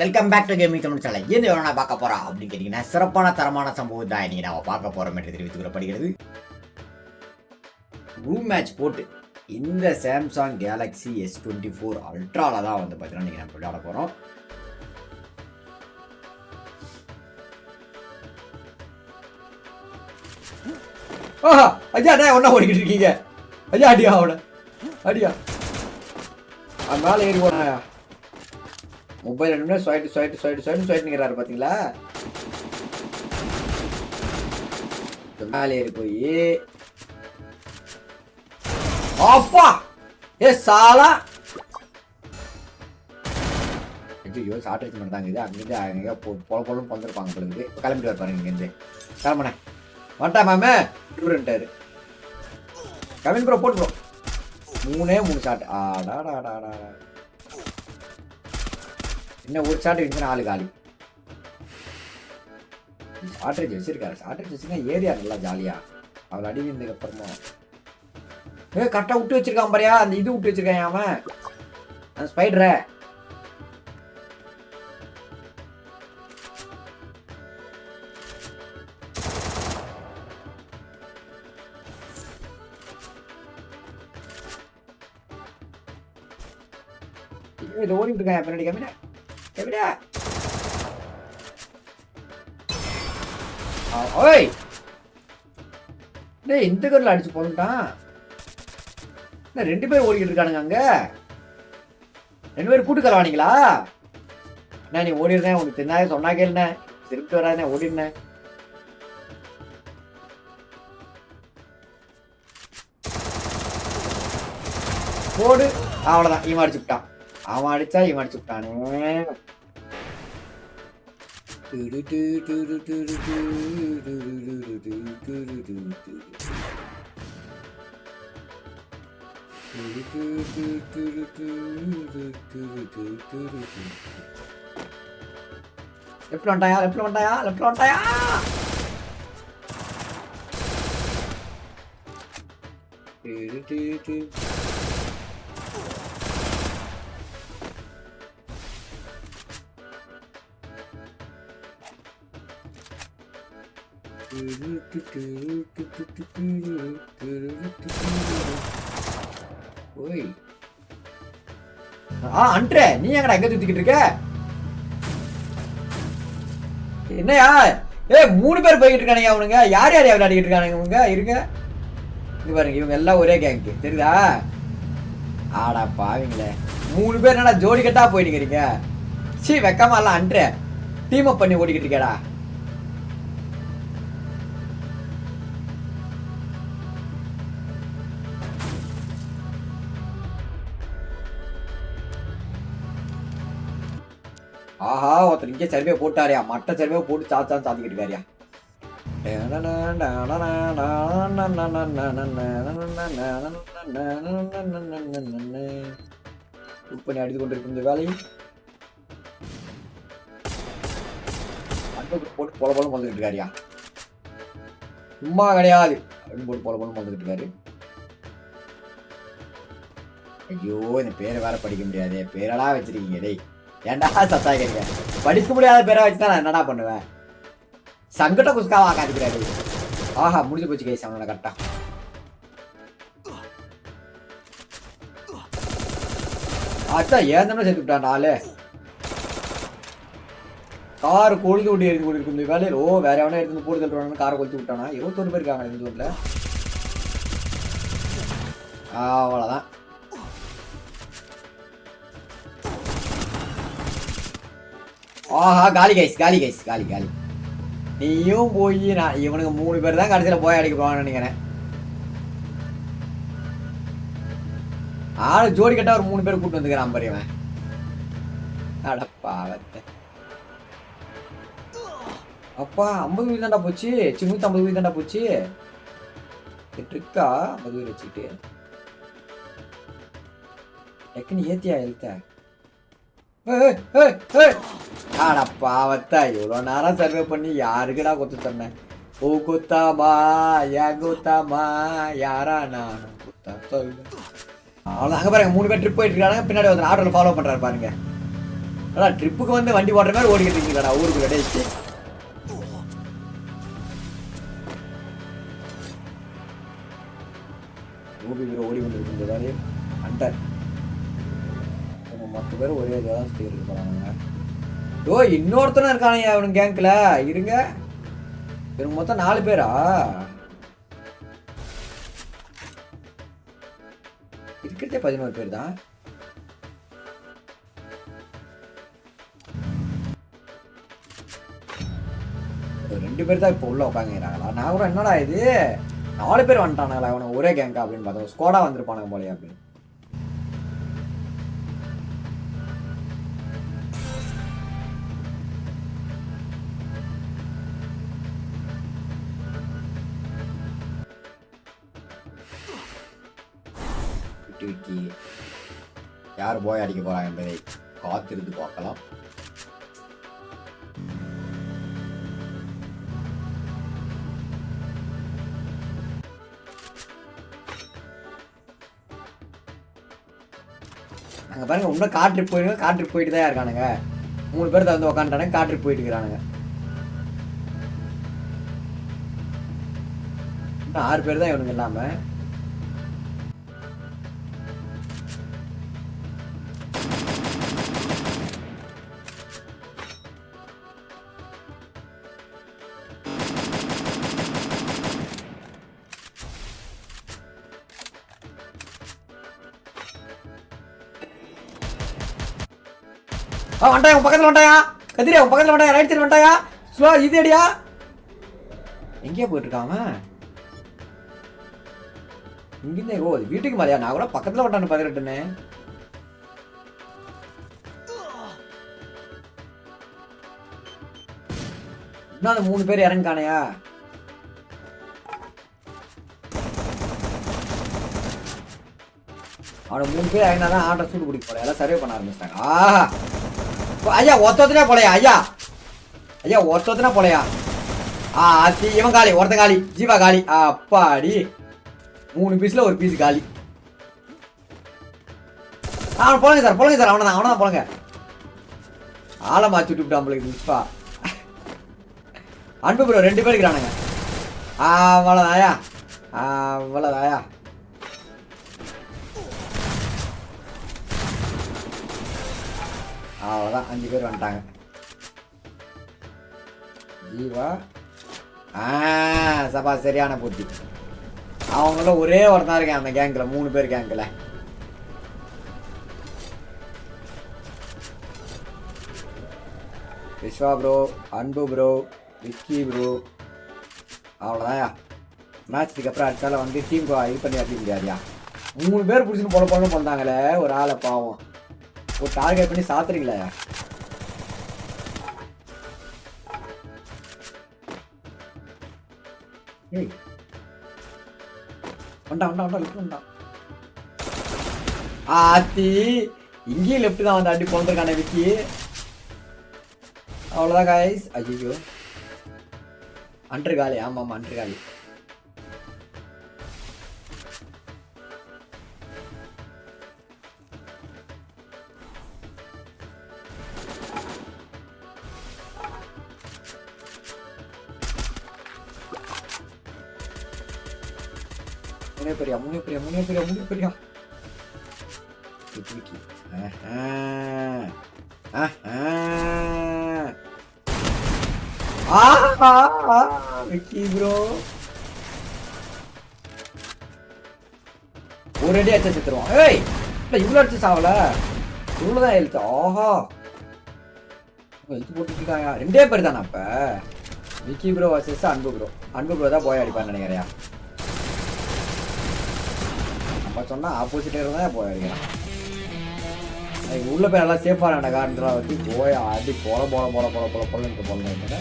Welcome back to gaming Tamil channel எந்த வேணா பார்க்க போறா அப்படின்னு கேட்டீங்கன்னா சிறப்பான தரமான சம்பவம் தான் இன்னைக்கு நாம பார்க்க போறோம் என்று தெரிவித்துக் கொள்ளப்படுகிறது. ரூம் மேட்ச் போட்டு இந்த Samsung Galaxy S twenty four அல்ட்ரால தான் வந்து பார்த்தீங்கன்னா நீங்கள் நம்ம விளையாட போறோம். ஆஹா ஐயா அண்ணா ஒன்றா ஓடிக்கிட்டு இருக்கீங்க? ஐயா அடியா அவனை. அடியா. மேலே ஏறி போனாயா மொபைல் ரெண்டுமே ஸ்வைட்டு ஸ்வைட்டு ஸ்வைட்டு ஸ்வைட்டு ஸ்வைட்டுங்கிறாரு பார்த்தீங்களா இந்த மேலே ஏறி போய். அப்பா! ஏ சாலா! ஐயோ சாட்டரிச்சு மட்டும் தாங்க இது. அங்கேருந்து அங்கே பொல பொலம் வந்துருப்பாங்க பொழுது கிளம்பிட்டு வரப்பாருங்க இங்கேருந்து. கிளம்புனேன். வந்துட்டா மாமே? டூருன்ட்டாரு கவின் ப்ரோ போட்டு ப்ரோ மூணே மூணு ஷாட் ஆடாடாடாடா இன்னும் ஒரு சாட்டு இருந்துச்சுன்னா ஆளு காலி. ஷார்ட்ரேஜ் வச்சிருக்காரு. ஷார்ட்ரேஜ் வச்சுன்னா ஏரியா நல்லா ஜாலியா அவள் அடி வந்ததுக்கு அப்புறமா. ஏ கரெக்டாக விட்டு வச்சிருக்கான் பாரியா. அந்த இது விட்டு வச்சிருக்கான் அவன்? அந்த ஸ்பைடரை இது ஓடிட்டு இருக்கேன் பின்னாடி. கம்மிடா கம்மிடா ஓய் டேய் இந்த கரில் அடிச்சு போட்டான் என்ன ரெண்டு பேர் ஓடிக்கிட்டு இருக்கானுங்க அங்கே ரெண்டு பேர் கூட்டு கலவானீங்களா அண்ணா நீ ஓடிடுறேன் உனக்கு தெரியாத சொன்னா கேளுண்ணே திருப்பி வராதே ஓடிடுனேன் போடு அவ்வளோதான் இவன் அடிச்சு விட்டான் அவன் அடிச்சா இவன் அடிச்சு விட்டானே. லெஃப்ட்ல வந்துட்டாயா லெஃப்ட்ல வந்துட்டாயா லெஃப்ட்ல வந்துட்டாயா டு, டு, டு. ஓய். ஆ அன்றே நீ எங்கடா எங்க சுத்திக்கிட்டு இருக்க? என்னையா? ஏ மூணு பேர் போய்கிட்டு இருக்கானுங்க அவனுங்க. யார் யார் விளையாடிக்கிட்டு இருக்கானுங்க இவங்க? இருங்க. இது பாருங்க இவங்க எல்லாம் ஒரே கேங்க்கு தெரியுதா? ஆடா பாவீங்களே. மூணு பேர் என்னடா ஜோடி கட்டா போயிட்டுக்கிறீங்க சீ வெக்கமா எல்லாம் அன்றே. டீம் அப் பண்ணி ஓடிக்கிட்டு இருக்கேடா ஆஹா ஒருத்தர் இங்கே சர்வே போட்டாரியா மட்ட சர்வே போட்டு சாச்சா சாத்திக்கிட்டு இருக்காரியா பண்ணி அடித்து கொண்டிருக்கும் இந்த வேலை போட்டு பொல போல வந்துக்கிட்டு இருக்காரியா சும்மா கிடையாது. அப்படின்னு போட்டு பொல போல வந்துக்கிட்டு இருக்காரு ஐயோ இந்த பேரை வேற படிக்க முடியாது. பேரெல்லாம் வச்சிருக்கீங்க டேய். ஏன்டா சத்தாக்கிறீங்க படிக்க முடியாத பேரை வச்சு தான் நான் என்னடா பண்ணுவேன்? சங்கட குஸ்காவா காட்டுக்கிறாரு ஆஹா முடிஞ்சு போச்சு கேஸ் அவனோட கரெக்டா. அச்சா ஏன் சேர்த்து விட்டான் நாலு கார் கொழுந்து விட்டு எரிந்து கொண்டு இருக்கு இந்த வேலையில் ஓ வேற எவனா எடுத்து போட்டு தள்ளுவானு காரை கொளுத்து விட்டானா? இருபத்தொரு பேர் இருக்காங்க இந்த ஊரில். அவ்வளோதான் ஆஹா காலி கைஸ் காலி கைஸ் காலி காலி. நீயும் போய் நான் இவனுக்கு மூணு பேர் தான் கடைசியில் போய் அடிக்க போவான்னு நினைக்கிறேன். ஆளு ஜோடி கட்டா ஒரு மூணு பேர் கூட்டு வந்துக்கிறான் பெரியவன் அடப்பாவத்தை அப்பா ஐம்பது வீடு தாண்டா போச்சு. சி நூற்றி ஐம்பது வீடு தாண்டா போச்சு. இருக்கா ஐம்பது வீடு வச்சுக்கிட்டு. டக்குன்னு ஏத்தியா எழுத்த? ஆனா பாவத்தா இவ்வளோ நேரம் சர்வே பண்ணி யாருக்குடா கொத்து சொன்னேன்? ஓ குத்தாமா ஏன் குத்தாமா யாரா நான்? குத்தா சொல்லு அவ்வளோ அங்கே பாருங்க மூணு பேர் ட்ரிப் போயிட்டு இருக்காங்க. பின்னாடி வந்து ஆட்டோவில் ஃபாலோ பண்ணுறாரு பாருங்க. அதான் ட்ரிப்புக்கு வந்து வண்டி ஓடுற மாதிரி ஓடிக்கிட்டு இருக்கீங்களாடா ஊருக்குள்ள டேச்சு ரூபி வீர ஓடி கொண்டிருக்கும் அண்டர் பத்து பேர் ஒரே இதாக தான் சுற்றி போகிறாங்க ஓ இன்னொருத்தனும் இருக்கானே அவனு கேங்கில். இருங்க. இவங்க மொத்தம் நாலு பேரா? இருக்கிறதே பதினோரு பேர் தான். ரெண்டு பேர் தான் இப்போ உள்ள உட்காந்துக்கிறாங்களா நான் கூட என்னடா இது? நாலு பேர் வந்துட்டானுங்களா அவனை ஒரே கேங்கா அப்படின்னு பார்த்தோம் ஸ்கோடா வந்திருப்பானுங்க போலயே அப்படின்னு. விட்டு யார் போய் அடிக்க போறாங்க என்பதை காத்திருந்து பார்க்கலாம். அங்கே பாருங்க இன்னும் காற்று போயிடுங்க காற்று போயிட்டு தான் இருக்கானுங்க. மூணு பேர் வந்து உக்காந்துட்டானுங்க காற்று போயிட்டு இருக்கிறானுங்க. இன்னும் ஆறு பேர் தான் இவனுங்க இல்லாம. ஆ வந்துட்டாயா உன் பக்கத்தில் வந்துட்டாயா கதிரியா உன் பக்கத்தில் வந்துட்டாயா ரைட் சைடு வந்துட்டாயா ஸ்லோ இது அடியா எங்கேயா போயிட்டுருக்கான் அவன். இங்கிருந்தே ஓ இது வீட்டுக்கு மாதிரியா நான் கூட பக்கத்தில் வந்துட்டானு பதினெட்டுன்னு. இன்னும் அந்த மூணு பேர் இறங்கிக்கானையா அவனை மூணு பேர் இறங்கினா தான் ஆட்டை சூடு பிடிக்க போல எல்லாம் சர்வே பண்ண ஆரம்பிச்சிட்டாங்க. ஆஹா! ஐயா ஒருத்தனா போலையா ஐயா? ஐயா ஒருத்தனா போலையா? ஆ அத்தி இவன் காலி ஒருத்தன் காலி ஜீவா காலி. அப்பாடி. மூணு பீஸ்ல ஒரு பீஸ் காலி. ஆ, அவன் போலங்க சார் போலங்க சார் அவனை தான் அவனை தான் போலங்க ஆளை மாற்றி விட்டுவிட்டான் நம்மளுக்கு மிஸ்பா அன்பு ப்ரோ ரெண்டு பேர் இருக்கிறானுங்க. அவ்வளோதாயா அவ்வளோதாயா அவ்வளோதான் அஞ்சு பேர் வந்துட்டாங்க. ஜீவா? ஆ சபா சரியான பூர்த்தி அவங்கள ஒரே ஒருத்தான் இருக்கேன் அந்த கேங்கில் மூணு பேர் கேங்கில் Viswa bro Anbu bro Vicky bro அவ்வளோதாயா மேட்ச்சுக்கு அப்புறம் அடுத்தால வந்து டீம் இது பண்ணி அடிக்க முடியாதுயா. மூணு பேர் பிடிச்சின்னு பொல பொண்ணு பண்ணாங்களே ஒரு ஆளை பாவம். ஒரு டார்கெட் பண்ணி சாத்துறீங்களே? ஏய். வண்டா வண்டா வண்டா லெஃப்ட் வண்டா ஆத்தி இங்கேயும் லெஃப்ட் தான் வந்து அடி போந்திருக்கானே விக்கி. அவ்வளோதான் காய்ஸ் ஐயோ அன்று காலி ஆமாம் ஆமாம் அன்று காலி முனே பெரியா முனே பெரியா முனே பெரியா முனே பெரியா விக்கி ப்ரோ ஒரு அடி அடிச்சா செத்துருவான் ஏய் இல்லை இவ்வளோ அடிச்சு சாவல. இவ்வளோ தான் எழுத்து ஆஹா எழுத்து போட்டுருக்காங்க ரெண்டே பேர் தானே அப்போ? Vicky bro versus Anbu bro Anbu bro தான் போய் அடிப்பான்னு நினைக்கிறேன் அப்போ சொன்னால் ஆப்போசிட்டே இருந்தால் போய் அடிக்கலாம் உள்ளே போய் எல்லாம் சேஃபாக இருந்த காரணத்தில் வச்சு போய் அடி போல போல போல போல போல போலன்ட்டு போல